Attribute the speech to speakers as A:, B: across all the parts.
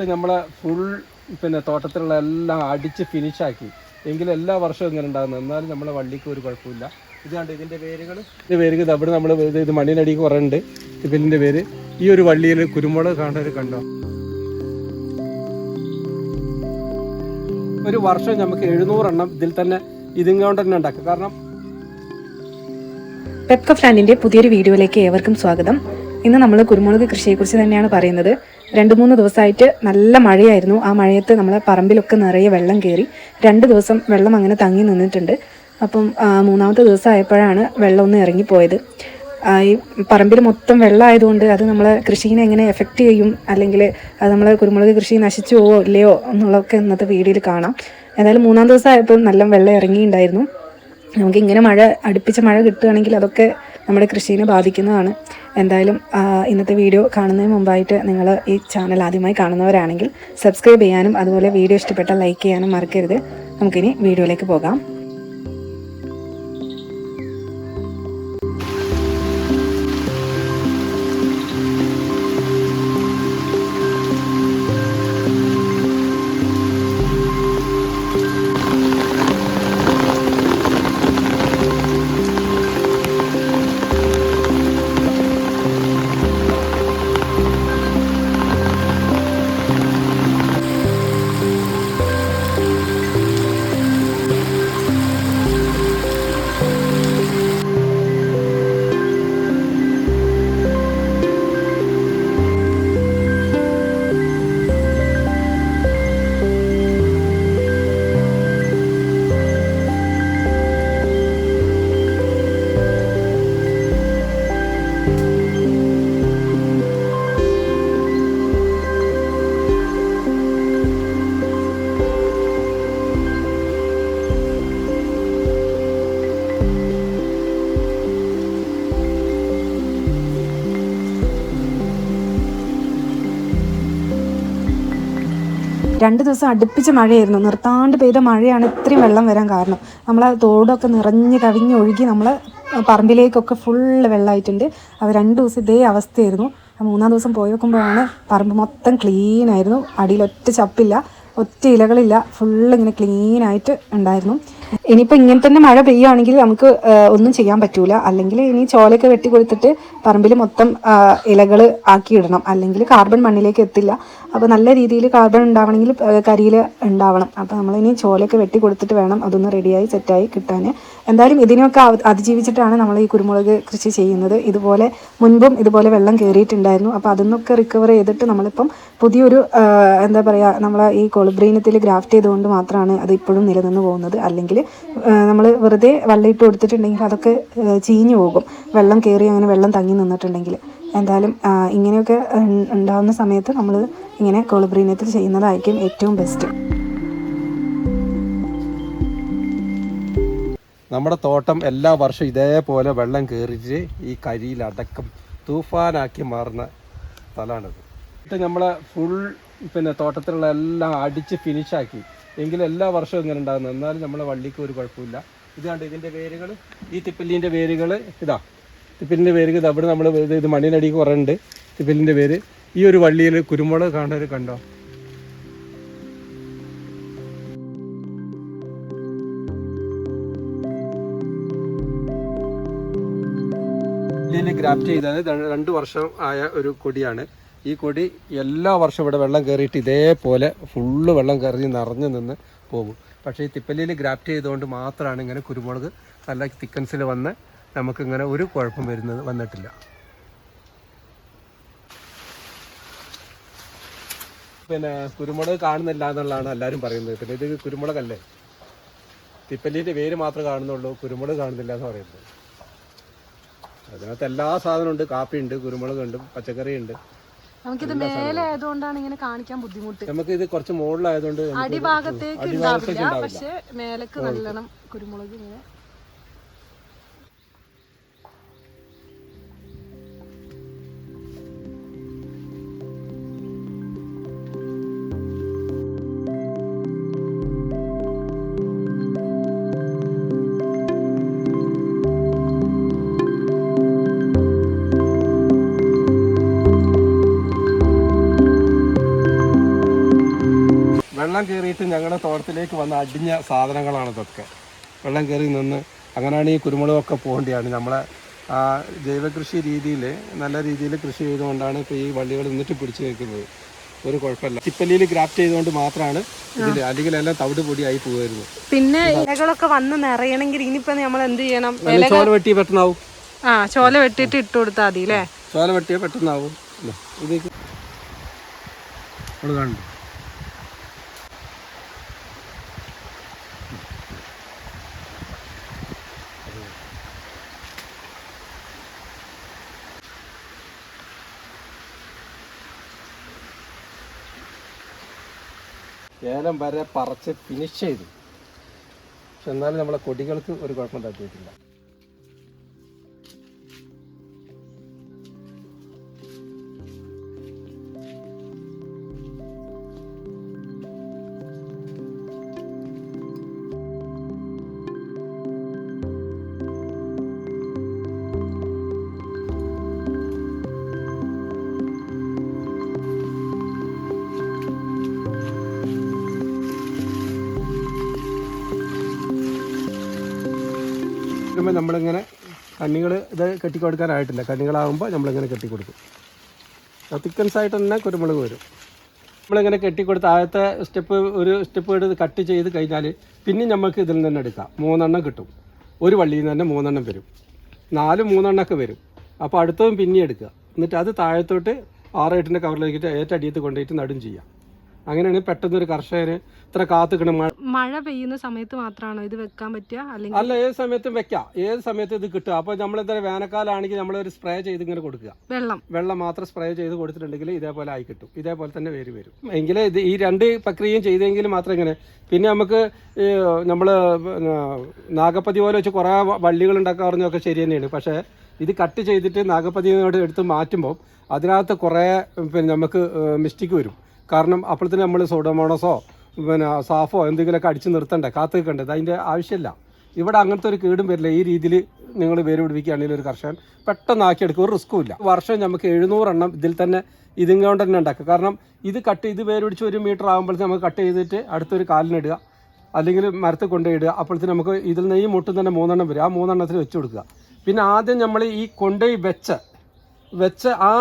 A: ഇട്ട് നമ്മളെ ഫുൾ പിന്നെ തോട്ടത്തിലുള്ള എല്ലാം അടിച്ച് ഫിനിഷാക്കി എങ്കിൽ എല്ലാ വർഷവും ഇങ്ങനെ ഉണ്ടാകുന്നത്. എന്നാലും നമ്മളെ വള്ളിക്ക് ഒരു കുഴപ്പമില്ല. ഇതാണ്ട് ഇതിന്റെ വേരുകൾ? ഇത് വേരുകൾ അവിടെ നമ്മൾ ഇത് മണ്ണിനടി മണ്ണിനടിക്ക് കുറേ ഉണ്ട്. ഇതിന്റെ പേര് ഈ ഒരു വള്ളിയിൽ കുരുമുളക് കാണാൻ കണ്ടോ? ഒരു വർഷം നമുക്ക് എഴുന്നൂറെണ്ണം ഇതിൽ തന്നെ ഇതും കൊണ്ട് തന്നെ ഉണ്ടാക്കും. കാരണം
B: പെപ്ക ഫ്ലാൻഡിന്റെ പുതിയൊരു വീഡിയോയിലേക്ക് ഏവർക്കും സ്വാഗതം. ഇന്ന് നമ്മൾ കുരുമുളക് കൃഷിയെക്കുറിച്ച് തന്നെയാണ് പറയുന്നത്. രണ്ട് മൂന്ന് ദിവസമായിട്ട് നല്ല മഴയായിരുന്നു. ആ മഴയത്ത് നമ്മളെ പറമ്പിലൊക്കെ നിറയെ വെള്ളം കയറി രണ്ട് ദിവസം വെള്ളം അങ്ങനെ തങ്ങി നിന്നിട്ടുണ്ട്. അപ്പം മൂന്നാമത്തെ ദിവസം ആയപ്പോഴാണ് വെള്ളം ഒന്ന് ഇറങ്ങിപ്പോയത്. ഈ പറമ്പിൽ മൊത്തം വെള്ളമായതുകൊണ്ട് അത് നമ്മളെ കൃഷിനെ എങ്ങനെ എഫക്റ്റ് ചെയ്യും? അല്ലെങ്കിൽ അത് നമ്മളെ കുരുമുളക് കൃഷി നശിച്ചു പോവോ ഇല്ലയോ എന്നുള്ളതൊക്കെ ഇന്നത്തെ വീഡിയോയിൽ കാണാം. എന്തായാലും മൂന്നാം ദിവസം ആയപ്പോൾ നല്ല വെള്ളം ഇറങ്ങിയിട്ടുണ്ടായിരുന്നു. നമുക്ക് ഇങ്ങനെ മഴ അടുപ്പിച്ച മഴ കിട്ടുകയാണെങ്കിൽ അതൊക്കെ നമ്മുടെ കൃഷിയെ ബാധിക്കുന്നതാണ്. എന്തായാലും ഇന്നത്തെ വീഡിയോ കാണുന്നതിന് മുമ്പായിട്ട് നിങ്ങൾ ഈ ചാനൽ ആദ്യമായി കാണുന്നവരാണെങ്കിൽ സബ്സ്ക്രൈബ് ചെയ്യാനും അതുപോലെ വീഡിയോ ഇഷ്ടപ്പെട്ടാൽ ലൈക്ക് ചെയ്യാനും മറക്കരുത്. നമുക്കിനി വീഡിയോയിലേക്ക് പോകാം. രണ്ട് ദിവസം അടുപ്പിച്ച് മഴയായിരുന്നു. നിർത്താണ്ട് പെയ്ത മഴയാണ് ഇത്രയും വെള്ളം വരാൻ കാരണം. നമ്മൾ ആ തോടൊക്കെ നിറഞ്ഞ് കവിഞ്ഞ് ഒഴുകി നമ്മൾ പറമ്പിലേക്കൊക്കെ ഫുള്ള് വെള്ളമായിട്ടുണ്ട്. അത് രണ്ട് ദിവസം ഇതേ അവസ്ഥയായിരുന്നു. മൂന്നാം ദിവസം പോയി വെക്കുമ്പോഴാണ് പറമ്പ് മൊത്തം ക്ലീൻ ആയിരുന്നു. അടിയിൽ ഒറ്റ ചപ്പില്ല ഒറ്റ ഇലകളില്ല. ഫുള്ള് ഇങ്ങനെ ക്ലീനായിട്ട് ഉണ്ടായിരുന്നു. ഇനിയിപ്പോൾ ഇങ്ങനെ തന്നെ മഴ പെയ്യുകയാണെങ്കിൽ നമുക്ക് ഒന്നും ചെയ്യാൻ പറ്റൂല. അല്ലെങ്കിൽ ഇനി ചോലയൊക്കെ വെട്ടി കൊടുത്തിട്ട് പറമ്പിൽ മൊത്തം ഇലകൾ ആക്കിയിടണം. അല്ലെങ്കിൽ കാർബൺ മണ്ണിലേക്ക് എത്തില്ല. അപ്പോൾ നല്ല രീതിയിൽ കാർബൺ ഉണ്ടാവണമെങ്കിൽ കരിയിൽ ഉണ്ടാവണം. അപ്പോൾ ഇനി ചോലയൊക്കെ വെട്ടി കൊടുത്തിട്ട് വേണം അതൊന്ന് റെഡിയായി സെറ്റായി കിട്ടാൻ എന്തായാലും ഇതിനെയൊക്കെ അതിജീവിച്ചിട്ടാണ് നമ്മൾ ഈ കുരുമുളക് കൃഷി ചെയ്യുന്നത്. ഇതുപോലെ മുൻപും ഇതുപോലെ വെള്ളം കയറിയിട്ടുണ്ടായിരുന്നു അപ്പോൾ അതിന്നൊക്കെ റിക്കവർ ചെയ്തിട്ട് നമ്മളിപ്പം പുതിയൊരു എന്താ പറയുക നമ്മളെ ഈ കൊളുബ്രീനത്തിൽ ഗ്രാഫ്റ്റ് ചെയ്തുകൊണ്ട് മാത്രമാണ് അത് ഇപ്പോഴും നിലനിന്ന് പോകുന്നത്. അല്ലെങ്കിൽ നമ്മൾ വെറുതെ വെള്ളയിട്ട് കൊടുത്തിട്ടുണ്ടെങ്കിൽ അതൊക്കെ ചീഞ്ഞു പോകും. വെള്ളം കയറി അങ്ങനെ വെള്ളം തങ്ങി നിന്നിട്ടുണ്ടെങ്കിൽ എന്തായാലും ഇങ്ങനെയൊക്കെ ഉണ്ടാകുന്ന സമയത്ത് നമ്മൾ ഇങ്ങനെ കൊളുബ്രീനത്തിൽ ചെയ്യുന്നതായിരിക്കും ഏറ്റവും ബെസ്റ്റ്
A: നമ്മുടെ തോട്ടം എല്ലാ വർഷവും ഇതേപോലെ വെള്ളം കയറിയിട്ട് ഈ കരിയിലടക്കം തൂഫാനാക്കി മാറുന്ന സ്ഥലമാണിത്. ഇത് നമ്മളെ ഫുൾ പിന്നെ തോട്ടത്തിലുള്ള എല്ലാം അടിച്ച് ഫിനിഷാക്കി എങ്കിലും എല്ലാ വർഷവും ഇങ്ങനെ ഉണ്ടാകുന്നത് എന്നാലും നമ്മളെ വള്ളിക്ക് ഒരു കുഴപ്പമില്ല. ഇതാണ്ട് ഇതിന്റെ വേരുകൾ ഈ തിപ്പല്ലിന്റെ വേരുകൾ ഇതാ. തിപ്പല്ലിന്റെ വേരുകൾ അവിടെ നമ്മൾ ഇത് മണ്ണിനടിക്ക് കുറേ ഉണ്ട്. തിപ്പല്ലിന്റെ വേര്. ഈ ഒരു വള്ളിയിൽ കുരുമുളക് കാണാൻ കണ്ടോ? ഇതിൽ ഗ്രാഫ്റ്റ് ചെയ്തത് രണ്ട് വർഷം ആയ ഒരു കൊടിയാണ്. ഈ കൊടി എല്ലാ വർഷവും ഇവിടെ വെള്ളം കയറിയിട്ട് ഇതേപോലെ ഫുള്ള് വെള്ളം കയറി നിറഞ്ഞു നിന്ന് പോകും. പക്ഷേ ഈ തിപ്പല്ലിയിൽ ഗ്രാഫ്റ്റ് ചെയ്തുകൊണ്ട് മാത്രമാണ് ഇങ്ങനെ കുരുമുളക് നല്ല തിക്കൻസിൽ വന്ന് നമുക്കിങ്ങനെ ഒരു കുഴപ്പം വരുന്നത് വന്നിട്ടില്ല. പിന്നെ കുരുമുളക് കാണുന്നില്ല എന്നുള്ളതാണ് എല്ലാവരും പറയുന്നത്. പിന്നെ ഇത് കുരുമുളകല്ലേ? തിപ്പല്ലിന്റെ വേര് മാത്രമേ കാണുന്നുള്ളൂ കുരുമുളക് കാണുന്നില്ല എന്ന് പറയുന്നത്. അതിനകത്ത് എല്ലാ സാധനവും ഉണ്ട്. കാപ്പി ഉണ്ട് കുരുമുളക് ഉണ്ട് പച്ചക്കറി ഉണ്ട്
C: നമുക്കിത് മേലെ ആയതുകൊണ്ടാണ് ഇങ്ങനെ കാണിക്കാൻ ബുദ്ധിമുട്ട്.
A: നമുക്ക് ഇത് കുറച്ച് മുകളിലായതുകൊണ്ട്
C: അടിഭാഗത്തേക്ക് ഉണ്ടാവില്ല. പക്ഷെ മേലേക്ക് നല്ലോണം കുരുമുളക് ഇങ്ങനെ
A: വെള്ളം കയറിയിട്ട് ഞങ്ങളുടെ തോട്ടത്തിലേക്ക് വന്ന അടിഞ്ഞ സാധനങ്ങളാണ് ഇതൊക്കെ. വെള്ളം കയറി നിന്ന് അങ്ങനെയാണ് ഈ കുരുമുളകൊക്കെ പോകേണ്ടതാണ് നമ്മളെ ആ, ജൈവകൃഷി രീതിയിൽ നല്ല രീതിയിൽ കൃഷി ചെയ്തുകൊണ്ടാണ് ഇപ്പോൾ ഈ വള്ളികൾ നിന്നിട്ട് പിടിച്ചു നിൽക്കുന്നത് ഒരു കുഴപ്പമില്ല. ചിപ്പല്ലിയിൽ ഗ്രാഫ്റ്റ് ചെയ്തുകൊണ്ട് മാത്രമാണ് ഇതിൽ അല്ലെങ്കിൽ എല്ലാം തവിട് പൊടിയായി പോകുമായിരുന്നു
C: പിന്നെ ഇലകളൊക്കെ വന്ന് നിറയണമെങ്കിൽ ഇനിയിപ്പോ നമ്മൾ എന്ത് ചെയ്യണം?
A: ചോല വെട്ടി പെട്ടെന്നാവും.
C: ആ ചോല വെട്ടിയിട്ട് ഇട്ട് കൊടുത്താൽ മതി അല്ലേ?
A: ചോല വെട്ടിയാൽ പെട്ടെന്നാവും. ഇത് ഇതിലേക്ക് കണ്ടു വരെ പറിച്ച് ഫിനിഷ് ചെയ്തു. പക്ഷെ എന്നാലും നമ്മളെ കൊടികൾക്ക് ഒരു കുഴപ്പം തട്ടിയിട്ടില്ല ഇടുമ്പോൾ നമ്മളിങ്ങനെ കണ്ണികൾ ഇത് കെട്ടിക്കൊടുക്കാനായിട്ടില്ല. കണ്ണികളാകുമ്പോൾ നമ്മളിങ്ങനെ കെട്ടിക്കൊടുക്കും. തിക്കൻസ് ആയിട്ട് തന്നെ കുരുമുളക് വരും. നമ്മളിങ്ങനെ കെട്ടിക്കൊടുത്ത് ആദ്യത്തെ സ്റ്റെപ്പ് ഒരു സ്റ്റെപ്പ് എടുത്ത് കട്ട് ചെയ്ത് കഴിഞ്ഞാൽ പിന്നെ നമുക്ക് ഇതിൽ നിന്ന് എടുക്കാം. മൂന്നെണ്ണം കിട്ടും. ഒരു വള്ളിയിൽ നിന്ന് തന്നെ മൂന്നെണ്ണം വരും. നാല് മൂന്നെണ്ണമൊക്കെ വരും. അപ്പോൾ അടുത്തതും പിന്നെ എടുക്കുക. എന്നിട്ട് അത് താഴത്തോട്ട് ആറ് എട്ടിന്റെ കവറിലേക്ക് ഏറ്റടിയത്ത് കൊണ്ടുപോയിട്ട് നടും ചെയ്യാം. അങ്ങനെയാണ് പെട്ടെന്ന് ഒരു കർഷകന് ഇത്ര കാത്തുക്കണം മഴ
C: മഴ പെയ്യുന്ന സമയത്ത് മാത്രമാണോ ഇത് വെക്കാൻ പറ്റുക? അല്ലെങ്കിൽ
A: അല്ല ഏത് സമയത്തും വെക്കാം. ഏത് സമയത്തും ഇത് കിട്ടുക. അപ്പോൾ നമ്മൾ എന്താ വേനൽക്കാലാണെങ്കിൽ നമ്മൾ ഒരു സ്പ്രേ ചെയ്ത് ഇങ്ങനെ കൊടുക്കുക.
C: വെള്ളം.
A: വെള്ളം മാത്രം സ്പ്രേ ചെയ്ത് കൊടുത്തിട്ടുണ്ടെങ്കിൽ ഇതേപോലെ ആയി കിട്ടും. ഇതേപോലെ തന്നെ വേര് വരും. എങ്കിലേ ഇത് ഈ രണ്ട് പ്രക്രിയയും ചെയ്തെങ്കിൽ മാത്രം ഇങ്ങനെ. പിന്നെ നമുക്ക് നമ്മൾ നാഗപ്പതി പോലെ വെച്ച് കുറേ വള്ളികൾ ഉണ്ടാക്കാറുന്നൊക്കെ ശരി തന്നെയാണ്. പക്ഷേ ഇത് കട്ട് ചെയ്തിട്ട് നാഗപ്പതിയോട് എടുത്ത് മാറ്റുമ്പോൾ അതിനകത്ത് കുറേ പിന്നെ നമുക്ക് മിസ്റ്റേക്ക് വരും. കാരണം അപ്പോഴത്തേന് നമ്മൾ സോഡോമോണസോ പിന്നെ സാഫോ എന്തെങ്കിലുമൊക്കെ അടിച്ച് നിർത്തണ്ടേ കാത്തു നിൽക്കണ്ടേ അതിന്റെ ആവശ്യമില്ല. ഇവിടെ അങ്ങനത്തെ ഒരു കീടും വരില്ല. ഈ രീതിയിൽ നിങ്ങൾ വേര് പിടിപ്പിക്കുകയാണെങ്കിൽ ഒരു കർഷകൻ പെട്ടെന്ന് ആക്കിയെടുക്കും. ഒരു റിസ്ക്കും ഇല്ല. വർഷം നമുക്ക് എഴുന്നൂറെണ്ണം ഇതിൽ തന്നെ ഇതും കൊണ്ട് തന്നെ ഉണ്ടാക്കുക. കാരണം ഇത് കട്ട് ഇത് വേര് പിടിച്ച് ഒരു മീറ്റർ ആകുമ്പോഴത്തേക്ക് നമുക്ക് കട്ട് ചെയ്തിട്ട് അടുത്തൊരു കാലിനിടുക അല്ലെങ്കിൽ മരത്തിൽ കൊണ്ടുപോയിടുക അപ്പോഴത്തേന് നമുക്ക് ഇതിൽ നിന്ന് ഈ മുട്ടും തന്നെ മൂന്നെണ്ണം വരും. ആ മൂന്നെണ്ണത്തിന് വെച്ച് കൊടുക്കുക. പിന്നെ ആദ്യം നമ്മൾ ഈ കൊണ്ടുപോയി വെച്ച വെച്ച ആ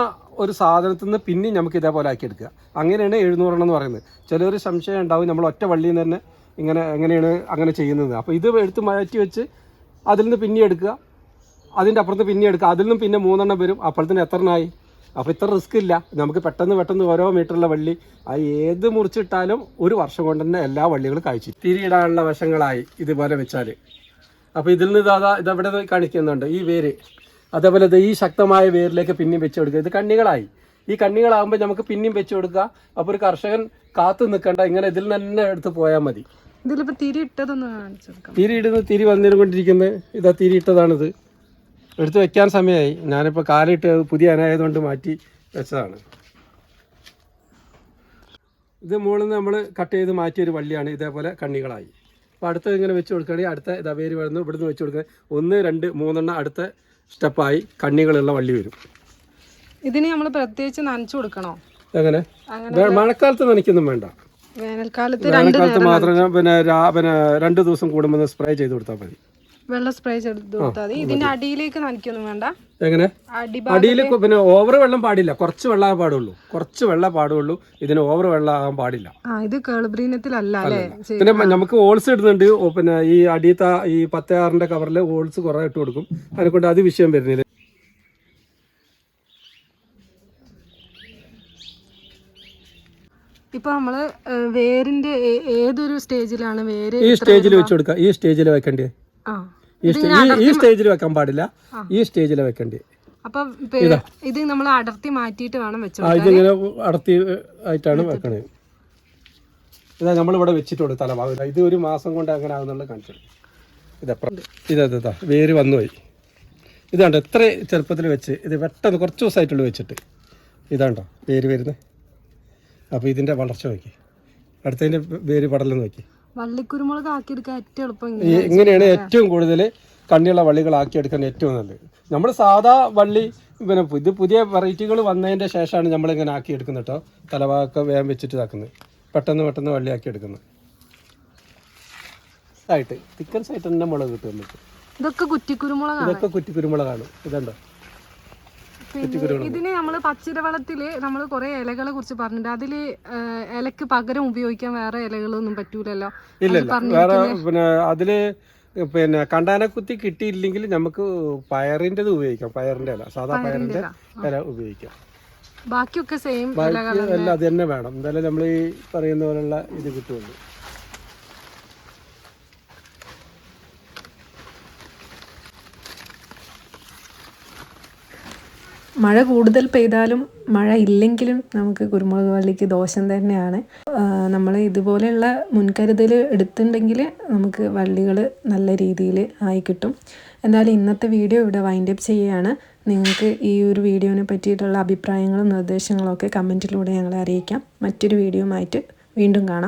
A: ഒരു സാധനത്തിൽ നിന്ന് പിന്നെയും നമുക്ക് ഇതേപോലെ ആക്കി എടുക്കുക അങ്ങനെയാണ് എഴുന്നൂറെണ്ണം എന്ന് പറയുന്നത്. ചിലർ സംശയം ഉണ്ടാവും നമ്മൾ ഒറ്റ വള്ളിയിൽ നിന്ന് തന്നെ ഇങ്ങനെ എങ്ങനെയാണ് അങ്ങനെ ചെയ്യുന്നത്. അപ്പോൾ ഇത് എടുത്ത് മാറ്റി വെച്ച് അതിൽ നിന്ന് പിന്നെ എടുക്കുക. അതിന്റെ അപ്പുറത്ത് പിന്നെ എടുക്കുക. അതിൽ നിന്നും പിന്നെ മൂന്നെണ്ണം വരും. അപ്പോഴത്തേന് എത്ര എണ്ണമായി അപ്പോൾ ഇത്ര റിസ്ക് ഇല്ല. നമുക്ക് പെട്ടെന്ന് പെട്ടെന്ന് ഓരോ മീറ്ററുള്ള വള്ളി അത് ഏത് മുറിച്ചിട്ടാലും ഒരു വർഷം കൊണ്ട് തന്നെ എല്ലാ വള്ളികളും കായ്ച്ചു തിരിയിടാനുള്ള വശങ്ങളായി ഇതുപോലെ വെച്ചാൽ അപ്പോൾ ഇതിൽ നിന്ന് ഇതാ ഇതവിടെ കാണിക്കുന്നുണ്ട്? ഈ വേര്. അതേപോലെ ഇത് ഈ ശക്തമായ വേരിലേക്ക് പിന്നെയും വെച്ച് കൊടുക്കുക ഇത് കണ്ണികളായി. ഈ കണ്ണികളാകുമ്പോൾ നമുക്ക് പിന്നെയും വെച്ച് കൊടുക്കുക അപ്പോൾ ഒരു കർഷകൻ കാത്തു നിൽക്കണ്ട. ഇങ്ങനെ ഇതിൽ നിന്ന് തന്നെ എടുത്ത് പോയാൽ മതി.
C: തിരി ഇട്ടതൊന്ന് കാണിച്ചെടുക്കാം
A: തിരി ഇടുന്ന തിരി വന്നിരുകൊണ്ടിരിക്കുന്നത് ഇതാ തിരി ഇട്ടതാണിത്. എടുത്ത് വെക്കാൻ സമയമായി ഞാനിപ്പോൾ കാലിട്ട് പുതിയ അനായതുകൊണ്ട് മാറ്റി വെച്ചതാണ്. ഇത് മുകളിൽ നിന്ന് നമ്മൾ കട്ട് ചെയ്ത് മാറ്റിയ ഒരു വള്ളിയാണ് ഇതേപോലെ കണ്ണികളായി. അപ്പോൾ അടുത്തത് ഇങ്ങനെ വെച്ച് കൊടുക്കുകയാണെങ്കിൽ അടുത്ത ഇതാ വേര് വരുന്നു. ഇവിടുന്ന് വെച്ച് കൊടുക്കുക ഒന്ന് രണ്ട് മൂന്നെണ്ണം അടുത്ത സ്റ്റെപ്പായി കണ്ണികളുള്ള വള്ളി വരും.
C: ഇതിന് നമ്മൾ പ്രത്യേകിച്ച് നനച്ചു കൊടുക്കണോ?
A: എങ്ങനെ? മഴക്കാലത്ത് നനയ്ക്കൊന്നും വേണ്ട.
C: വേനൽക്കാലത്ത്
A: മാത്രം പിന്നെ പിന്നെ രണ്ട് ദിവസം കൂടുമ്പോൾ സ്പ്രേ ചെയ്ത് കൊടുത്താൽ മതി.
C: വെള്ളം സ്പ്രേ ചെയ്ത് കൊടുത്താൽ മതി. ഇതിന്റെ അടിയിലേക്ക് നനയ്ക്കൊന്നും വേണ്ട.
A: എങ്ങനെ?
C: അടി
A: അടിയിൽ പിന്നെ ഓവർ വെള്ളം പാടില്ല. കുറച്ച് വെള്ളം പാടുള്ളൂ. കുറച്ച് വെള്ളം പാടുള്ളൂ. ഇതിന് ഓവർ വെള്ളം ആകാൻ പാടില്ല.
C: ഇത് കേളുബ്രീനത്തിലല്ല അല്ലേ.
A: പിന്നെ നമുക്ക് ഹോൾസ് ഇടുന്നുണ്ട്. പിന്നെ ഈ അടിയത്ത ഈ പത്ത് ആറിന്റെ കവറിൽ ഹോൾസ് കുറെ ഇട്ട് കൊടുക്കും. അതിനെക്കൊണ്ട് അത് വിഷയം വരുന്നില്ല.
C: ഇപ്പൊ നമ്മൾ വേരിന്റെ ഏതൊരു സ്റ്റേജിലാണ് വേര്
A: ഈ സ്റ്റേജിൽ വെച്ച് കൊടുക്കുക ഈ സ്റ്റേജിൽ വെക്കണ്ടേ?
C: ആ.
A: ഈ സ്റ്റേ- ഈ- ഈ സ്റ്റേജിൽ വെക്കാൻ പാടില്ല. ഈ സ്റ്റേജിൽ വെക്കണ്ടേ.
C: അപ്പൊ ഇത്. നമ്മൾ അടർത്തി മാറ്റിയിട്ട് വേണം വെച്ചു
A: ആ ഇതിങ്ങനെ അടർത്തി ആയിട്ടാണ് വെക്കണേ. ഇതാ നമ്മളിവിടെ വെച്ചിട്ട് കൊടുക്കും തലഭാഗം ഇത് ഒരു മാസം കൊണ്ട് അങ്ങനെ ആകുന്നുള്ള കാണിച്ചു ഇതപ്പുറം ഇതാ ഇതാ വേര് വന്നുപോയി. ഇതാണ്ടോ എത്ര ചെറുപ്പത്തിൽ വെച്ച് ഇത് പെട്ടെന്ന് കുറച്ച് ദിവസമായിട്ടുള്ളൂ വെച്ചിട്ട്. ഇതാണ്ടോ വേര് വരുന്നത് അപ്പോൾ ഇതിന്റെ വളർച്ച നോക്കി. അടുത്തതിന്റെ വേര് പടലെന്ന് നോക്കി.
C: വള്ളിക്കുരുമുളക് ആക്കിയെടുക്കാൻ ഏറ്റവും എളുപ്പം
A: ഇങ്ങനെയാണ് ഏറ്റവും കൂടുതൽ കണ്ണിയുള്ള വള്ളികളാക്കി എടുക്കാൻ ഏറ്റവും നല്ലത്. നമ്മൾ സാധാ വള്ളി പിന്നെ പുതിയ പുതിയ വെറൈറ്റികൾ വന്നതിന്റെ ശേഷമാണ് നമ്മളിങ്ങനെ ആക്കി എടുക്കുന്നത് കേട്ടോ തലഭാഗമൊക്കെ വേഗം വെച്ചിട്ട് ഇതാക്കുന്നത്. പെട്ടെന്ന് പെട്ടെന്ന് വള്ളി എടുക്കുന്നത് ആയിട്ട് തിക്കൻ സൈറ്റ് തന്നെ മുളക് കിട്ടും നമുക്ക്
C: ഇതൊക്കെ കുറ്റിക്കുരുമുളകാണ്.
A: ഇതൊക്കെ കുറ്റിക്കുരുമുളകാണ്. ഇതുണ്ടോ?
C: പിന്നെ ഇതിന് നമ്മൾ പച്ചിരവളത്തിൽ നമ്മൾ കുറെ ഇലകളെ കുറിച്ച് പറഞ്ഞിട്ടുണ്ട്. അതിൽ ഇലക്ക് പകരം ഉപയോഗിക്കാൻ വേറെ ഇലകളൊന്നും പറ്റൂലല്ലോ.
A: ഇല്ല വേറെ പിന്നെ അതിൽ പിന്നെ കണ്ടാന കുത്തി കിട്ടിയില്ലെങ്കിൽ നമുക്ക് പയറിന്റെത് ഉപയോഗിക്കാം. പയറിന്റെ ഇല സാധാ പയറിന്റെ ഇല. ഉപയോഗിക്കാം.
C: ബാക്കിയൊക്കെ സെയിം
A: ബാക്കി അല്ല അത് തന്നെ വേണം. എന്തായാലും നമ്മൾ ഈ പറയുന്ന പോലുള്ള ഇത് കിട്ടുള്ളൂ
B: മഴ കൂടുതൽ പെയ്താലും മഴ ഇല്ലെങ്കിലും നമുക്ക് കുരുമുളക് വള്ളിക്ക് ദോഷം തന്നെയാണ്. നമ്മൾ ഇതുപോലെയുള്ള മുൻകരുതൽ എടുത്തിട്ടുണ്ടെങ്കിൽ നമുക്ക് വള്ളികൾ നല്ല രീതിയിൽ ആയി കിട്ടും. എന്തായാലും ഇന്നത്തെ വീഡിയോ ഇവിടെ വൈൻഡ് അപ്പ് ചെയ്യുകയാണ് നിങ്ങൾക്ക് ഈ ഒരു വീഡിയോനെ പറ്റിയിട്ടുള്ള അഭിപ്രായങ്ങളും നിർദ്ദേശങ്ങളും ഒക്കെ കമന്റിലൂടെ ഞങ്ങളെ അറിയിക്കാം. മറ്റൊരു വീഡിയോയുമായിട്ട് വീണ്ടും കാണാം.